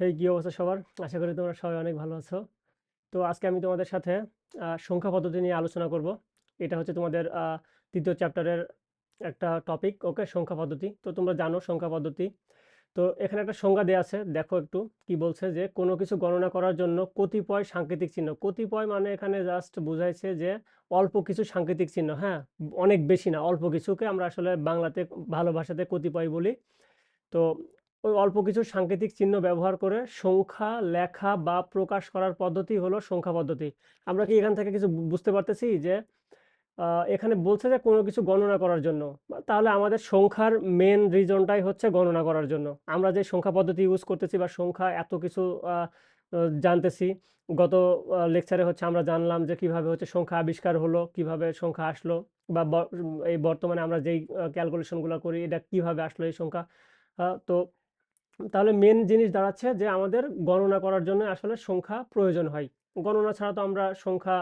এই কি অবস্থা সবার? আশা করি তোমরা সবাই অনেক ভালো আছো। তো আজকে আমি তোমাদের সাথে সংখ্যা পদ্ধতি নিয়ে আলোচনা করব। এটা হচ্ছে তোমাদের ৩য় চ্যাপ্টারের একটা টপিক, ওকে? সংখ্যা পদ্ধতি। তো তোমরা জানো সংখ্যা পদ্ধতি। তো এখানে একটা সংজ্ঞা দেয়া আছে। দেখো একটু কি বলছে যে, "কোনো কিছু গণনা করার জন্য কতিপয় সাংকেতিক চিহ্ন" কতিপয় মানে এখানে জাস্ট বুঝাইছে যে অল্প কিছু সাংকেতিক চিহ্ন, হ্যাঁ? অনেক বেশি না, অল্প কিছুকে আমরা আসলে বাংলাতে ভালো ভাষাতে কতিপয় বলি। তো ওই অল্প কিছু সাংকেতিক চিহ্ন ব্যবহার করে সংখ্যা লেখা বা প্রকাশ করার পদ্ধতি হলো সংখ্যা পদ্ধতি। আমরা কি এখান থেকে কিছু বুঝতে পারতেছি যে এখানে বলছে যে কোনো কিছু গণনা করার জন্য। তাহলে আমাদের সংখ্যার মেন রিজনটাই হচ্ছে গণনা করার জন্য। আমরা যে সংখ্যা পদ্ধতি ইউজ করতেছি বা সংখ্যা এত কিছু জানতেছি। গত লেকচারে হচ্ছে আমরা জানলাম যে কীভাবে হচ্ছে সংখ্যা আবিষ্কার হলো, কীভাবে সংখ্যা আসলো বা এই বর্তমানে আমরা যেই ক্যালকুলেশনগুলো করি এটা কীভাবে আসলো এই সংখ্যা। তো তাহলে মেন জিনিস দাঁড়াচ্ছে যে আমাদের গণনা করার জন্য আসলে সংখ্যা প্রয়োজন হয়। গণনা ছাড়া তো আমরা সংখ্যা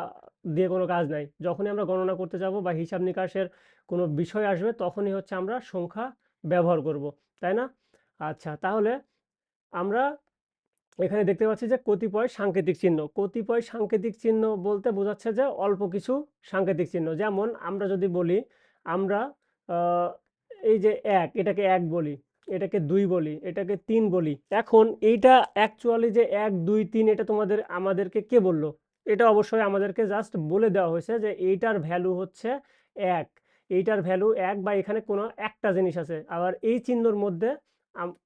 দিয়ে কোনো কাজ নাই। যখনই আমরা গণনা করতে যাব বা হিসাব নিকাশের কোনো বিষয় আসবে তখনই হচ্ছে আমরা সংখ্যা ব্যবহার করব। তাই না? আচ্ছা তাহলে আমরা এখানে দেখতে পাচ্ছি যে কতিপয় সাংকেতিক চিহ্ন। কতিপয় সাংকেতিক চিহ্ন বলতে বোঝাচ্ছে যে অল্প কিছু সাংকেতিক চিহ্ন। যেমন আমরা যদি বলি আমরা এই যে এক এটাকে এক বলি, এটাকে দুই বলি, এটাকে তিন বলি। এখন এইটা অ্যাকচুয়ালি যে ১, ২, ৩ এটা তোমাদের আমাদেরকে কে বলল? এটা অবশ্যই আমাদেরকে জাস্ট বলে দেওয়া হয়েছে যে এইটার ভ্যালু হচ্ছে এক এইটার ভ্যালু এক বা এখানে কোনো একটা জিনিস আছে। আবার এই চিহ্নর মধ্যে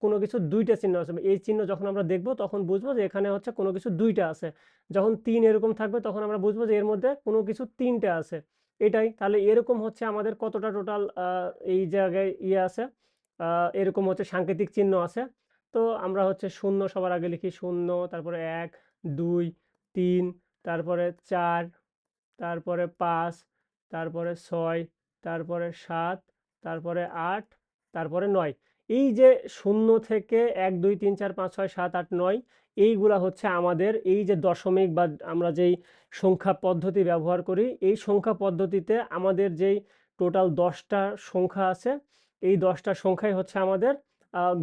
কোনো কিছু দুইটা চিহ্ন আছে। এই চিহ্ন যখন আমরা দেখব তখন বুঝব যে এখানে হচ্ছে কোনো কিছু ২ টা আছে। যখন তিন এরকম থাকবে তখন আমরা বুঝব যে এর মধ্যে কোনো কিছু ৩ টা আছে। এটাই। তাহলে এরকম হচ্ছে আমাদের কতটা টোটাল এই জায়গায় ইয়ে আছে। এরকম হচ্ছে সাংকেতিক চিহ্ন আছে। তো আমরা হচ্ছে শূন্য সবার আগে লিখি শূন্য তারপরে ১, ২, ৩, তারপরে চার তারপরে পাঁচ তারপরে ছয় তারপরে সাত তারপরে আট তারপরে নয় এই যে শূন্য থেকে ১, ২, ৩, ৪, ৫, ৬, ৭, ৮, ৯ এইগুলা হচ্ছে আমাদের এই যে দশমিক বা আমরা যেই সংখ্যা পদ্ধতি ব্যবহার করি, এই সংখ্যা পদ্ধতিতে আমাদের যেই টোটাল দশটা সংখ্যা আছে, এই দশটা সংখ্যাই হচ্ছে আমাদের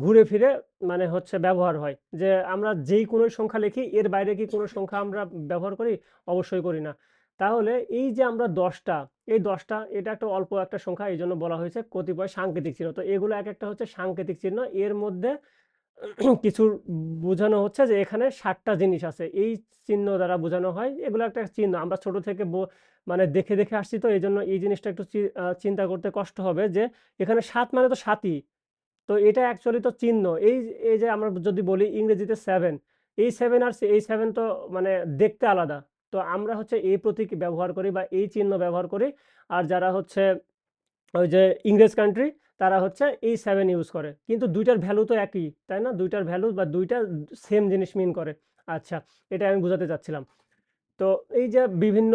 ঘুরে ফিরে মানে হচ্ছে ব্যবহার হয়। যে আমরা যেই কোনো সংখ্যা লিখি, এর বাইরে কি কোনো সংখ্যা আমরা ব্যবহার করি? অবশ্যই করি না। তাহলে এই যে আমরা দশটা, এই দশটা এটা একটা অল্প একটা সংখ্যা এই জন্য বলা হয়েছে কতিপয় সাংকেতিক চিহ্ন। তো এগুলো এক একটা হচ্ছে সাংকেতিক চিহ্ন। এর মধ্যে কিছু বোঝানো হচ্ছে যে এখানে ৭ টা জিনিস আছে। এই চিহ্ন দ্বারা বোঝানো হয়। এগুলো একটা চিহ্ন। আমরা ছোট থেকে মানে দেখে, দেখে আসছি তো এই জন্য এই জিনিসটা একটু চিন্তা করতে কষ্ট হবে যে এখানে সাত মানে তো সাতই তো এটা অ্যাকচুয়ালি তো চিহ্ন। এই এই যে আমরা যদি বলি ইংরেজিতে সেভেন এই সেভেন আর এই সেভেন তো মানে দেখতে আলাদা। তো আমরা হচ্ছে এই প্রতীক ব্যবহার করি বা এই চিহ্ন ব্যবহার করি। আর যারা হচ্ছে ওই যে ইংরেজ কান্ট্রি তারা হচ্ছে এই সেভেন ইউজ করে। কিন্তু দুইটার ভ্যালু তো একই, তাই না? দুইটার ভ্যালু বা ২ টা সেম জিনিস মিন করে। আচ্ছা, এটা আমি বুঝাতে চাচ্ছিলাম। তো এই যে বিভিন্ন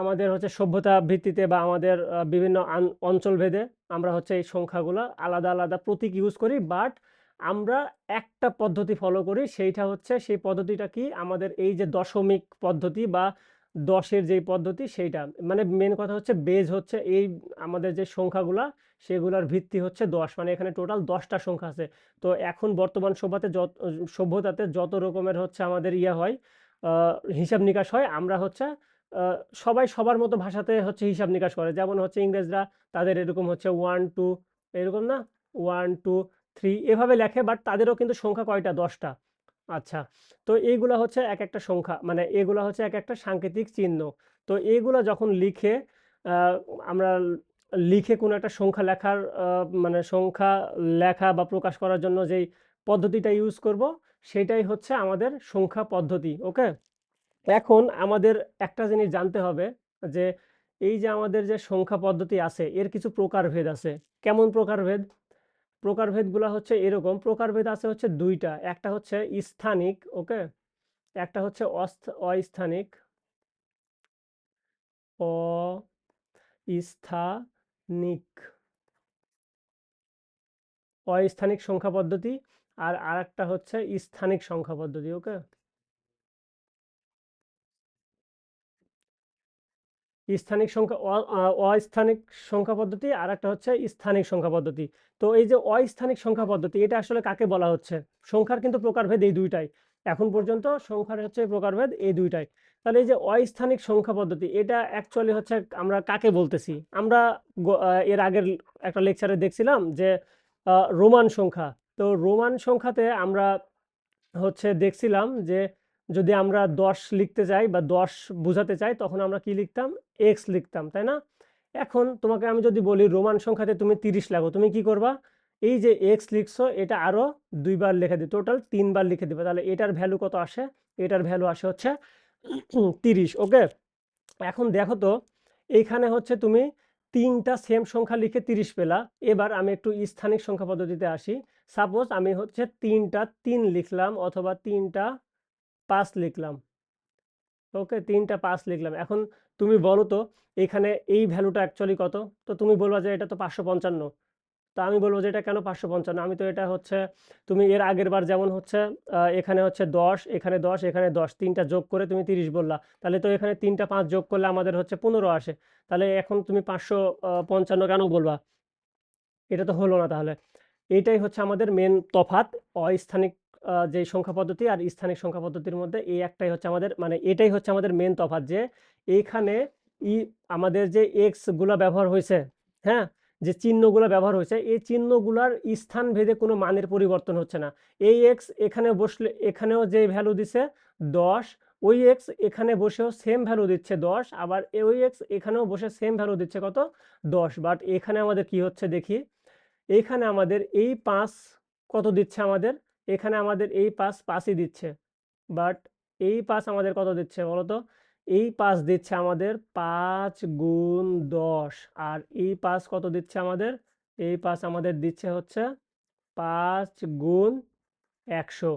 আমাদের হচ্ছে সভ্যতা ভিত্তিতে বা আমাদের বিভিন্ন আন অঞ্চলভেদে আমরা হচ্ছে এই সংখ্যাগুলা আলাদা, আলাদা প্রতীক ইউজ করি। বাট আমরা একটা পদ্ধতি ফলো করি। সেইটা হচ্ছে সেই পদ্ধতিটা কি? আমাদের এই যে দশমিক পদ্ধতি বা ১০ এর যেই পদ্ধতি সেইটা। মানে মেন কথা হচ্ছে বেজ হচ্ছে এই আমাদের যে সংখ্যাগুলা সেগুলার ভিত্তি হচ্ছে ১০ মানে এখানে টোটাল দশটা সংখ্যা আছে। তো এখন বর্তমান সভ্যতে যত সভ্যতাতে যত রকমের হচ্ছে আমাদের ইয়ে হয় হিসাব নিকাশ হয় আমরা হচ্ছে সবাই সবার মতো ভাষাতে হচ্ছে হিসাব নিকাশ করে। যেমন হচ্ছে ইংরেজরা তাদের এরকম হচ্ছে ১, ২ এরকম না? ১, ২, ৩ এভাবে লেখে বাট তাদেরও কিন্তু সংখ্যা কয়টা? দশটা আচ্ছা। তো এইগুলা হচ্ছে এক একটা সংখ্যা মানে এগুলা হচ্ছে এক একটা সাংকেতিক চিহ্ন। তো এগুলা যখন লিখে আমরা লিখে কোনো একটা সংখ্যা লেখার মানে সংখ্যা লেখা বা প্রকাশ করার জন্য যেই পদ্ধতিটা ইউজ করব সেটাই হচ্ছে আমাদের সংখ্যা পদ্ধতি। ওকে? এখন আমাদের একটা জিনিস জানতে হবে যে এই যে আমাদের যে সংখ্যা পদ্ধতি আছে এর কিছু প্রকারভেদ আছে। কেমন প্রকারভেদ? প্রকারভেদগুলা হচ্ছে এরকম। প্রকারভেদ আছে হচ্ছে দুইটা একটা হচ্ছে স্থানিক, ওকে? একটা হচ্ছে অস্থ অস্থানিক। অস্থানিক। অস্থানিক সংখ্যা পদ্ধতি আর আরেকটা হচ্ছে স্থানিক সংখ্যা পদ্ধতি। ওকে? স্থানিক সংখ্যা অস্থানিক সংখ্যা পদ্ধতি আর একটা হচ্ছে স্থানিক সংখ্যা পদ্ধতি। তো এই যে অস্থানিক সংখ্যা পদ্ধতি, এটা আসলে কাকে বলা হচ্ছে? সংখ্যার কিন্তু প্রকারভেদ এই দুইটাই। এখন পর্যন্ত সংখ্যার হচ্ছে প্রকারভেদ এই দুইটাই। তাহলে এই যে অস্থানিক সংখ্যা পদ্ধতি, এটা অ্যাকচুয়ালি হচ্ছে আমরা কাকে বলতেছি? আমরা এর আগের একটা লেকচারে দেখছিলাম যে রোমান সংখ্যা। তো রোমান সংখ্যাতে আমরা হচ্ছে দেখছিলাম যে যদি আমরা দশ লিখতে চাই বা দশ বোঝাতে চাই, তখন আমরা কি লিখতাম? এক্স লিখতাম, তাই না? এখন তোমাকে আমি যদি বলি রোমান সংখ্যাতে তুমি তিরিশ লেখো তুমি কি করবা? এই যে এক্স লিখছো, এটা আরও দুইবার লিখে দিবে টোটাল তিনবার লিখে দিবে, তাহলে এটার ভ্যালু কত আসে? এটার ভ্যালু আসে হচ্ছে তিরিশ ওকে এখন দেখো তো, এইখানে হচ্ছে তুমি তিনটা সেম সংখ্যা লিখে তিরিশ পেলা। এবার আমি একটু স্থানিক সংখ্যা পদ্ধতিতে আসি। সাপোজ আমি হচ্ছে তিনটা তিন লিখলাম অথবা তিনটা পাঁচ লিখলাম। ওকে তিনটা পাঁচ লিখলাম। এখন তুমি বলো তো, এখানে এই ভ্যালুটা অ্যাকচুয়ালি কত? তো তুমি বলবা যে এটা তো পাঁচশো পঞ্চান্ন। তা আমি বলব যে এটা কেন পাঁচশো পঞ্চান্ন? আমি তো এটা হচ্ছে, তুমি এর আগের বার যেমন হচ্ছে এখানে হচ্ছে দশ, এখানে দশ এখানে দশ, তিনটা যোগ করে তুমি তিরিশ বললা। তাহলে তো এখানে তিনটা পাঁচ যোগ করলে আমাদের হচ্ছে পনেরো আসে। তাহলে এখন তুমি পাঁচশো পঞ্চান্ন কেন বলবা? এটা তো হলো না তাহলে। এইটাই হচ্ছে আমাদের মেন তফাত অস্থানিক যে সংখ্যা পদ্ধতি আর স্থানিক সংখ্যা পদ্ধতির মধ্যে এই একটাই হচ্ছে আমাদের মানে এটাই হচ্ছে আমাদের মেন তফাত যে এইখানে ই, আমাদের যে এক্সগুলো ব্যবহার হয়েছে হ্যাঁ? যে চিহ্নগুলো ব্যবহার হয়েছে, এই চিহ্নগুলার স্থান ভেদে কোনো মানের পরিবর্তন হচ্ছে না। এই এক্স এখানে বসলে, এখানেও যে ভ্যালু দিছে দশ, ওই এক্স এখানে বসেও সেম ভ্যালু দিচ্ছে দশ, আবার ওই এক্স এখানেও বসে সেম ভ্যালু দিচ্ছে কত? দশ। বাট এখানে আমাদের কি হচ্ছে দেখি? এইখানে আমাদের এই পাঁচ কত দিচ্ছে আমাদের? এখানে আমাদের এই পাঁচ পাঁচই দিচ্ছে। বাট এই পাঁচ আমাদের কত দিচ্ছে বলো তো এই পাঁচ দিচ্ছে আমাদের পাঁচ গুণ দশ। আর এই পাঁচ কত দিচ্ছে আমাদের? এই পাঁচ আমাদের দিচ্ছে হচ্ছে পাঁচ গুণ একশো।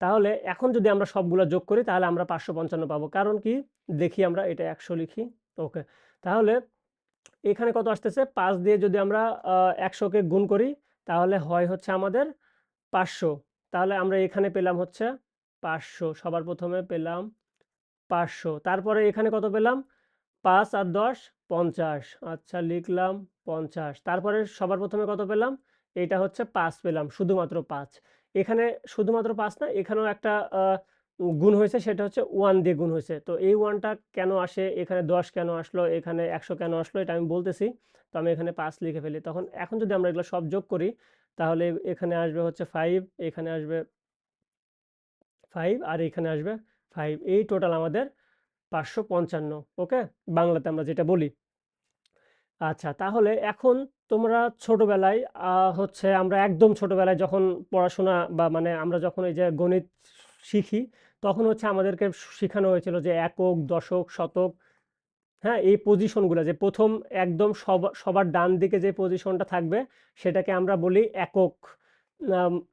তাহলে এখন যদি আমরা সবগুলো যোগ করি, তাহলে আমরা পাঁচশো পঞ্চান্ন পাবো। কারণ কি? দেখি আমরা এটা একশো লিখি। ওকে। তাহলে এখানে কত আসতেছে? পাঁচ দিয়ে যদি আমরা একশোকে গুণ করি, তাহলে হয় হচ্ছে আমাদের পাঁচশো। তাহলে আমরা এখানে পেলাম হচ্ছে পাঁচশো। সবার প্রথমে পেলাম পাঁচশো। তারপরে এখানে কত পেলাম? পাঁচ আর দশ, পঞ্চাশ। আচ্ছা লিখলাম পঞ্চাশ। তারপরে সবার প্রথমে কত পেলাম? এটা হচ্ছে পাঁচ পেলাম, শুধুমাত্র পাঁচ। এখানে শুধুমাত্র পাঁচ না, এখানেও একটা গুণ হয়েছে, সেটা হচ্ছে ওয়ান দিয়ে গুণ হয়েছে। তো এই ওয়ানটা কেন আসে? এখানে দশ কেন আসলো? এখানে একশো কেন আসলো? এটা আমি বলতেছি। তো আমি এখানে পাঁচ লিখে ফেলি। তখন, এখন যদি আমরা এগুলো সব যোগ করি, তাহলে এখানে আসবে হচ্ছে ফাইভ এখানে আসবে ফাইভ আর এখানে আসবে ফাইভ, এই টোটাল আমাদের পাঁচশো পঞ্চান্ন, ওকে? বাংলাতে আমরা যেটা বলি। আচ্ছা তাহলে এখন তোমরা ছোটবেলায় হচ্ছে আমরা একদম ছোটবেলায় যখন পড়াশোনা বা মানে আমরা যখন এই যে গণিত শিখি, তখন হচ্ছে আমাদেরকে শেখানো হয়েছিল যে একক, দশক, শতক হ্যাঁ? এই পজিশনগুলো যে প্রথম একদম সব, সবার ডান দিকে যে পজিশনটা থাকবে, সেটাকে আমরা বলি একক।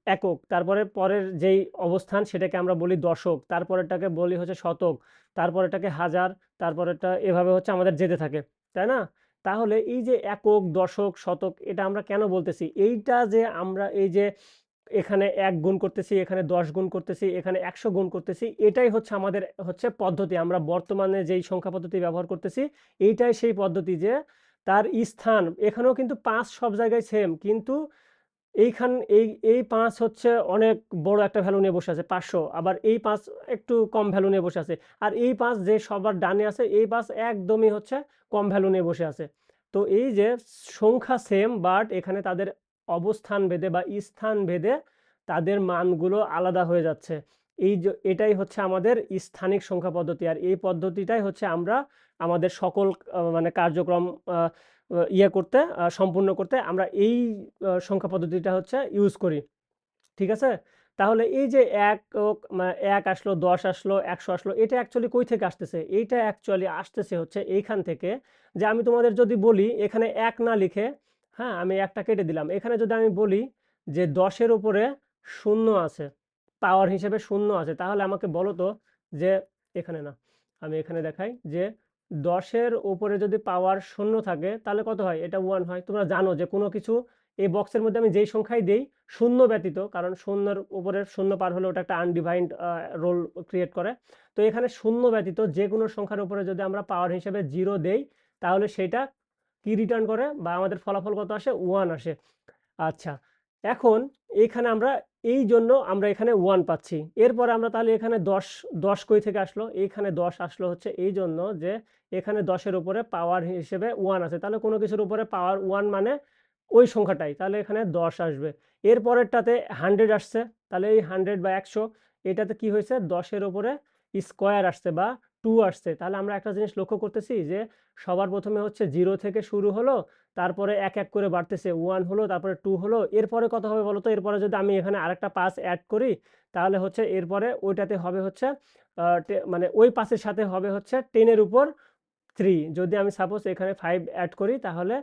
একক। তারপরে পরের যেই অবস্থান সেটাকে আমরা বলি দশক। তারপরেরটাকে বলি হচ্ছে শতক। তারপরেরটাকে হাজার। তারপরেরটা এভাবে হচ্ছে আমাদের যেতে থাকে। তাই না? তাহলে এই যে একক, দশক, শতক, এটা আমরা কেন বলতেছি? এইটা যে আমরা এই যে এখানে এক গুণ করতেছি, এখানে দশ গুণ করতেছি, এখানে একশো গুণ করতেছি, এটাই হচ্ছে আমাদের হচ্ছে পদ্ধতি। আমরা বর্তমানে যেই সংখ্যা পদ্ধতি ব্যবহার করতেছি, এইটাই সেই পদ্ধতি যে তার স্থান। এখানেও কিন্তু পাঁচ সব জায়গায় সেম কিন্তু এইখান, এই এই পাঁচ হচ্ছে অনেক বড় একটা ভ্যালু নিয়ে বসে আছে, পাঁচশো। আবার এই পাঁচ একটু কম ভ্যালু নিয়ে বসে আছে। আর এই পাঁচ যে সবার ডানে আছে, এই পাঁচ একদমই হচ্ছে কম ভ্যালু নিয়ে বসে আছে। তো এই যে সংখ্যা সেম বাট এখানে তাদের অবস্থান ভেদে বা স্থান ভেদে তাদের মানগুলো আলাদা হয়ে যাচ্ছে। এই এটাই হচ্ছে আমাদের স্থানিক সংখ্যা পদ্ধতি। আর এই পদ্ধতিটাই হচ্ছে আমরা আমাদের সকল মানে কার্যক্রম ইয়ে করতে সম্পূর্ণ করতে আমরা এই সংখ্যা পদ্ধতিটা হচ্ছে ইউজ করি। ঠিক আছে? তাহলে এই যে এক এক আসলো, দশ আসলো, একশো আসলো, এটা অ্যাকচুয়ালি কই থেকে আসতেছে? এইটা অ্যাকচুয়ালি আসতেছে হচ্ছে এইখান থেকে যে আমি তোমাদের যদি বলি, এখানে এক না লিখে হ্যাঁ আমি একটা কেটে দিলাম। এখানে যদি আমি বলি যে দশের উপরে শূন্য আছে পাওয়ার হিসেবে শূন্য আছে। তাহলে আমাকে বলো তো যে, এখানে না, আমি এখানে দেখাই যে, দশের উপরে যদি পাওয়ার শূন্য থাকে, তাহলে কত হয়? এটা ওয়ান হয়। তোমরা জানো যে, কোনো কিছু এই বক্সের মধ্যে আমি যেই সংখ্যাই দিই, শূন্য ব্যতীত, কারণ শূন্যের উপরে শূন্য পার হলে ওটা একটা আনডিভাইন্ড রোল ক্রিয়েট করে। তো এখানে শূন্য ব্যতীত যে কোনো সংখ্যার উপরে যদি আমরা পাওয়ার হিসেবে জিরো দেই, তাহলে সেটা কি রিটার্ন করে? বা আমাদের ফলাফল কত আসে? ওয়ান আসে। আচ্ছা এখন এইখানে আমরা এই জন্য আমরা এখানে ওয়ান পাচ্ছি। এরপরে আমরা তাহলে এখানে দশ দশ কই থেকে আসলো? এইখানে দশ আসলো হচ্ছে এই জন্য যে এখানে দশের উপরে পাওয়ার হিসেবে ওয়ান আছে। তাহলে কোনো কিছুর উপরে পাওয়ার ওয়ান মানে ওই সংখ্যাটাই। তাহলে এখানে দশ আসবে। এর পরেরটাতে হান্ড্রেড আসছে। তাহলে এই হান্ড্রেড বা একশো, এটাতে কি হয়েছে? দশের উপরে স্কোয়ার আসছে বা টু আসছে। তাহলে আমরা একটা জিনিস লক্ষ্য করতেছি যে সবার প্রথমে হচ্ছে জিরো থেকে শুরু হলো। তারপরে এক এক করে বাড়তেছে। ওয়ান হলো, তারপরে টু হলো। এরপরে কত হবে বলো তো? এরপরে যদি আমি এখানে আরেকটা পাস অ্যাড করি, তাহলে হচ্ছে এরপরে ওইটাতে হবে হচ্ছে মানে ওই পাসের সাথে হবে হচ্ছে টেনের উপর থ্রি যদি আমি সাপোজ এখানে ফাইভ অ্যাড করি, তাহলে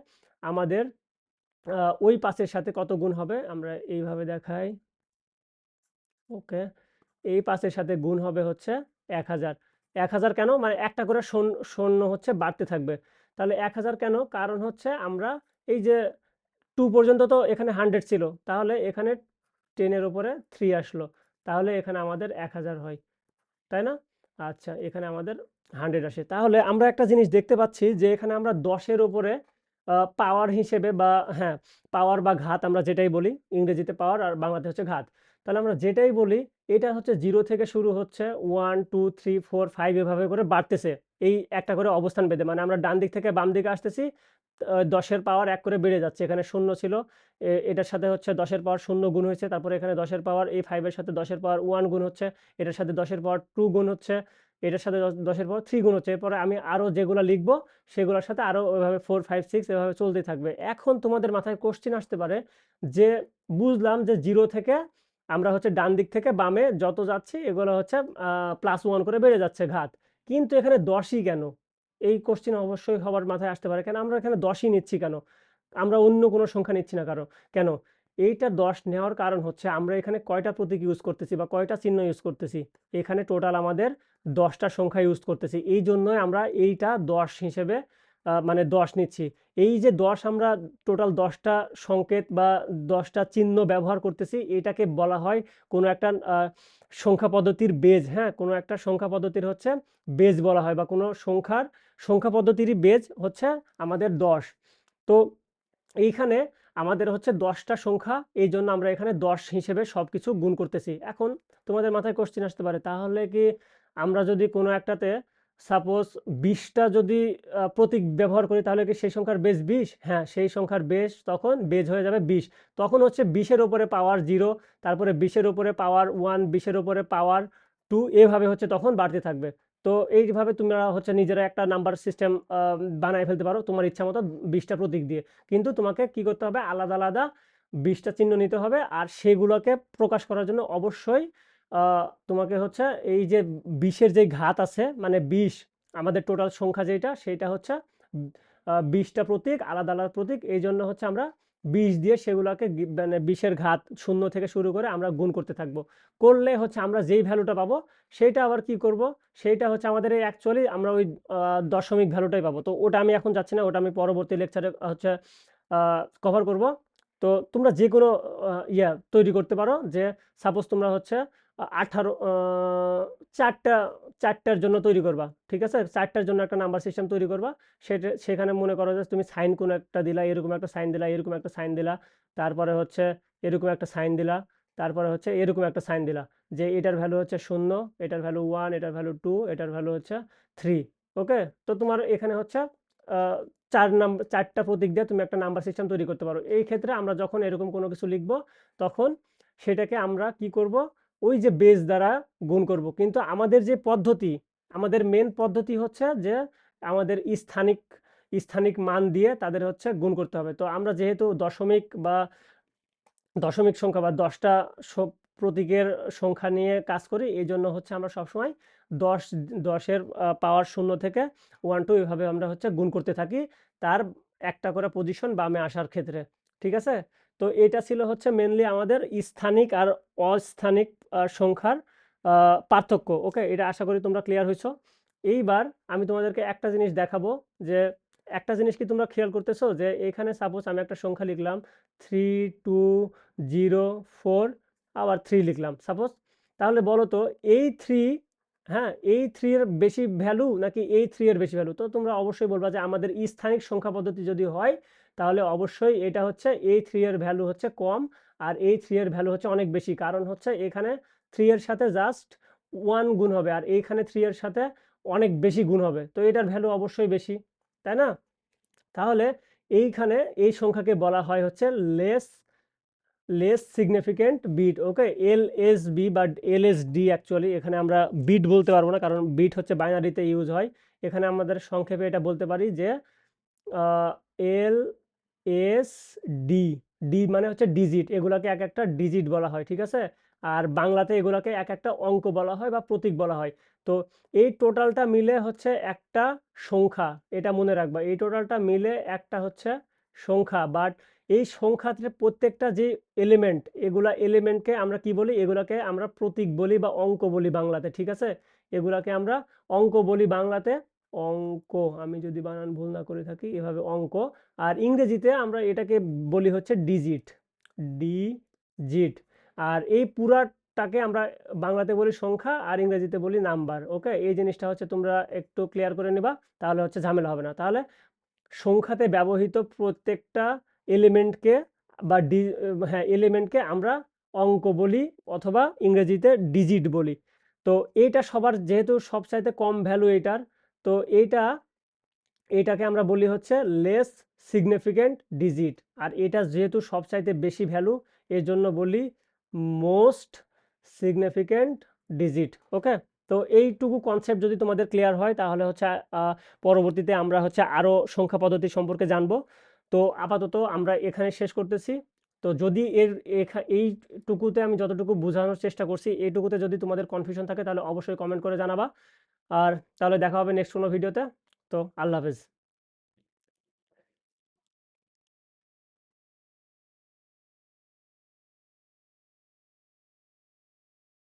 আমাদের ওই পাসের সাথে কত গুণ হবে? আমরা এইভাবে দেখাই। ওকে এই পাসের সাথে গুণ হবে হচ্ছে এক হাজার। এক হাজার কেন? মানে একটা করে শূন্য হচ্ছে বাড়তে থাকবে। তাহলে এক হাজার কেন? কারণ হচ্ছে আমরা এই যে টু পর্যন্ত তো এখানে হান্ড্রেড ছিল, তাহলে এখানে টেনের উপরে থ্রি আসলো, তাহলে এখানে আমাদের এক হাজার হয়, তাই না? আচ্ছা এখানে আমাদের হান্ড্রেড আসে। তাহলে আমরা একটা জিনিস দেখতে পাচ্ছি যে এখানে আমরা দশের উপরে পাওয়ার হিসেবে বা হ্যাঁ পাওয়ার বা ঘাত আমরা যেটাই বলি, ইংরেজিতে পাওয়ার আর বাংলাতে হচ্ছে ঘাত। তাহলে আমরা যেটাই বলি, এটা হচ্ছে জিরো থেকে শুরু হচ্ছে one two three four five এভাবে করে বাড়তেছে। এই একটা করে অবস্থান বেঁধে মানে আমরা ডান দিক থেকে বাম দিকে আসতেছি দশের পাওয়ার এক করে বেড়ে যাচ্ছে। এখানে শূন্য ছিল এটার সাথে হচ্ছে দশের পাওয়ার শূন্য গুণ হয়েছে, তারপরে এখানে দশের পাওয়ার এই ফাইভের সাথে দশের পাওয়ার ওয়ান গুণ হচ্ছে, এটার সাথে দশের পাওয়ার টু গুণ হচ্ছে এটার সাথে দশের পর থ্রি গুণ হচ্ছে। এরপরে আমি আরও যেগুলো লিখব, সেগুলোর সাথে আরও ওইভাবে ফোর ফাইভ সিক্স এভাবে চলতে থাকবে। এখন তোমাদের মাথায় কোশ্চিন আসতে পারে যে বুঝলাম যে জিরো থেকে আমরা হচ্ছে ডান দিক থেকে বামে যত যাচ্ছি, এগুলো হচ্ছে প্লাস ওয়ান করে বেড়ে যাচ্ছে ঘাত। কিন্তু এখানে দশই কেন? এই কোশ্চিন অবশ্যই সবার মাথায় আসতে পারে। কেন? আমরা এখানে দশই নিচ্ছি কেন? আমরা অন্য কোনো সংখ্যা নিচ্ছি না কারও। কেন? এইটা দশ নেওয়ার কারণ হচ্ছে আমরা এখানে কয়টা প্রতীক ইউজ করতেছি বা কয়টা চিহ্ন ইউজ করতেছি? এখানে টোটাল আমাদের দশটা সংখ্যা ইউজ করতেছি। এই জন্যই আমরা এইটা দশ হিসেবে মানে দশ নিচ্ছি। এই যে দশ আমরা টোটাল দশটা সংকেত বা দশটা চিহ্ন ব্যবহার করতেছি, এটাকে বলা হয় কোনো একটা সংখ্যা পদ্ধতির বেজ হ্যাঁ? কোনো একটা সংখ্যা পদ্ধতির হচ্ছে বেজ বলা হয় বা কোনো সংখ্যার, সংখ্যা পদ্ধতিরই বেজ হচ্ছে আমাদের দশ। তো এইখানে আমাদের হচ্ছে দশটা সংখ্যা, এই জন্য আমরা এখানে দশ হিসেবে সব কিছু গুণ করতেছি। এখন তোমাদের মাথায় কোশ্চিন আসতে পারে, তাহলে কি আমরা যদি কোনো একটাতে সাপোজ বিশটা যদি প্রতীক ব্যবহার করি, তাহলে কি সেই সংখ্যার বেশ বিশ? হ্যাঁ সেই সংখ্যার বেশ তখন বেজ হয়ে যাবে বিশ। তখন হচ্ছে বিশের ওপরে পাওয়ার জিরো তারপরে বিশের ওপরে পাওয়ার ওয়ান বিশের ওপরে পাওয়ার টু এভাবে হচ্ছে তখন বাড়তে থাকবে। তো এইভাবে তোমরা হচ্ছে নিজেরা একটা নাম্বার সিস্টেম বানায় ফেলতে পারো তোমার ইচ্ছা মতো বিশটা প্রতীক দিয়ে। কিন্তু তোমাকে কি করতে হবে? আলাদা আলাদা বিশটা চিহ্ন নিতে হবে আর সেগুলোকে প্রকাশ করার জন্য অবশ্যই তোমাকে হচ্ছে এই যে বিশের যে ঘাত আছে মানে বিশ আমাদের টোটাল সংখ্যা যেটা, সেটা হচ্ছে বিশটা প্রতীক, আলাদা আলাদা প্রতীক এই জন্য হচ্ছে আমরা বিশ দিয়ে সেগুলোকে মানে বিশের ঘাত শূন্য থেকে শুরু করে আমরা গুণ করতে থাকব। করলে হচ্ছে আমরা যেই ভ্যালুটা পাবো সেইটা আবার কি করব? সেইটা হচ্ছে আমাদের এই অ্যাকচুয়ালি আমরা ওই দশমিক ভ্যালুটাই পাবো। তো ওটা আমি এখন যাচ্ছি না, ওটা আমি পরবর্তী লেকচারে হচ্ছে কভার করব। তো তোমরা যে কোনো ইয়া তৈরি করতে পারো যে সাপোজ তোমরা হচ্ছে আঠারো চারটা, চারটার জন্য তৈরি করবা, ঠিক আছে? চারটার জন্য একটা নাম্বার সিস্টেম তৈরি করবা। সেটা, সেখানে মনে করো যে তুমি সাইন কোনো একটা দিলা, এরকম একটা সাইন দিলা, এরকম একটা সাইন দিলা, তারপরে হচ্ছে এরকম একটা সাইন দিলা, তারপরে হচ্ছে এরকম একটা সাইন দিলা, যে এটার ভ্যালু হচ্ছে শূন্য, এটার ভ্যালু ওয়ান এটার ভ্যালু টু এটার ভ্যালু হচ্ছে থ্রি ওকে তো তোমার এখানে হচ্ছে চার নাম্বার চারটা প্রতীক দিয়ে তুমি একটা নাম্বার সিস্টেম তৈরি করতে পারো। এই ক্ষেত্রে আমরা যখন এরকম কোনো কিছু লিখব, তখন সেটাকে আমরা কি করব? ওই যে বেজ দ্বারা গুণ করব। কিন্তু আমাদের যে পদ্ধতি, আমাদের মেন পদ্ধতি হচ্ছে যে আমাদের স্থানিক স্থানিক মান দিয়ে তাদের হচ্ছে গুণ করতে হবে। তো আমরা যেহেতু দশমিক বা দশমিক সংখ্যা বা দশটা প্রতীকের সংখ্যা নিয়ে কাজ করি, এই জন্য হচ্ছে আমরা সবসময় দশ, দশের পাওয়ার শূন্য থেকে ওয়ান টু এভাবে আমরা হচ্ছে গুণ করতে থাকি। তার একটা করে পজিশন বামে আসার ক্ষেত্রে। ঠিক আছে? তো এটা ছিল হচ্ছে মেনলি আমাদের স্থানিক আর অস্থানিক সংখ্যার পার্থক্য। ওকে? এটা আশা করি তোমরা ক্লিয়ার হয়েছ এইবার আমি তোমাদেরকে একটা জিনিস দেখাবো যে, একটা জিনিস কি তোমরা খেয়াল করতেছো যে, এখানে সাপোজ আমি একটা সংখ্যা লিখলাম থ্রি টু জিরো ফোর আবার থ্রি লিখলাম সাপোজ তাহলে বলো তো এই থ্রি হ্যাঁ এই থ্রি এর বেশি ভ্যালু নাকি এই থ্রি এর বেশি ভ্যালু তো তোমরা অবশ্যই বলবা যে আমাদের স্থানিক সংখ্যা পদ্ধতি যদি হয় তাহলে অবশ্যই এটা হচ্ছে এই থ্রি এর ভ্যালু হচ্ছে কম আর এই থ্রি এর ভ্যালু হচ্ছে অনেক বেশি। কারণ হচ্ছে এখানে থ্রি এর সাথে জাস্ট ওয়ান গুণ হবে আর এইখানে থ্রি এর সাথে অনেক বেশি গুণ হবে। তো এটার ভ্যালু অবশ্যই বেশি, তাই না? তাহলে এইখানে এই সংখ্যাকে বলা হয় হচ্ছে less less significant bit okay L S B বা এল এস ডি অ্যাকচুয়ালি এখানে আমরা বিট বলতে পারব না, কারণ বিট হচ্ছে বাইনারিতে ইউজ হয়। এখানে আমাদের সংক্ষেপে এটা বলতে পারি যে এল এস ডি ডি মানে হচ্ছে ডিজিট এগুলাকে এক একটা ডিজিট বলা হয়, ঠিক আছে? আর বাংলাতে এগুলাকে এক একটা অঙ্ক বলা হয় বা প্রতীক বলা হয়। তো এই টোটালটা মিলে হচ্ছে একটা সংখ্যা, এটা মনে রাখবা, এই টোটালটা মিলে একটা হচ্ছে সংখ্যা। বাট এই সংখ্যাতে প্রত্যেকটা যে এলিমেন্ট এগুলা এলিমেন্টকে আমরা কি বলি? এগুলাকে আমরা প্রতীক বলি বা অঙ্ক বলি বাংলাতে, ঠিক আছে? এগুলাকে আমরা অঙ্ক বলি বাংলাতে। অঙ্ক আমি যদি বানান ভুল না করে থাকি, এভাবে অঙ্ক। আর ইংরেজিতে আমরা এটাকে বলি হচ্ছে ডিজিট ডিজিট আর এই পুরাটাকে আমরা বাংলাতে বলি সংখ্যা আর ইংরেজিতে বলি নাম্বার ওকে এই জিনিসটা হচ্ছে তোমরা একটু ক্লিয়ার করে নিবা, তাহলে হচ্ছে ঝামেলা হবে না। তাহলে সংখ্যাতে ব্যবহৃত প্রত্যেকটা এলিমেন্টকে বা ডি হ্যাঁ এলিমেন্টকে আমরা অঙ্ক বলি অথবা ইংরেজিতে ডিজিট বলি। তো এইটা সবার যেহেতু সবচাইতে কম ভ্যালু এইটার তো এইটা এটাকে আমরা বলি হচ্ছে লেস সিগনিফিকেন্ট ডিজিট আর এটা যেহেতু সবচাইতে বেশি ভ্যালু এর জন্য বলি মোস্ট সিগনিফিকেন্ট ডিজিট ওকে তো এইটুকু কনসেপ্ট যদি তোমাদের ক্লিয়ার হয়, তাহলে হচ্ছে পরবর্তীতে আমরা হচ্ছে আরও সংখ্যা পদ্ধতি সম্পর্কে জানব। তো আপাতত আমরা এখানে শেষ করতেছি। তো যদি এর এইটুকুতে আমি যতটুকু বোঝানোর চেষ্টা করছি, এইটুকুতে যদি তোমাদের কনফিউশন থাকে, তাহলে অবশ্যই কমেন্ট করে জানাবা। আর তাহলে দেখা হবে নেক্সট কোনো ভিডিওতে তো আল্লাহ হাফেজ।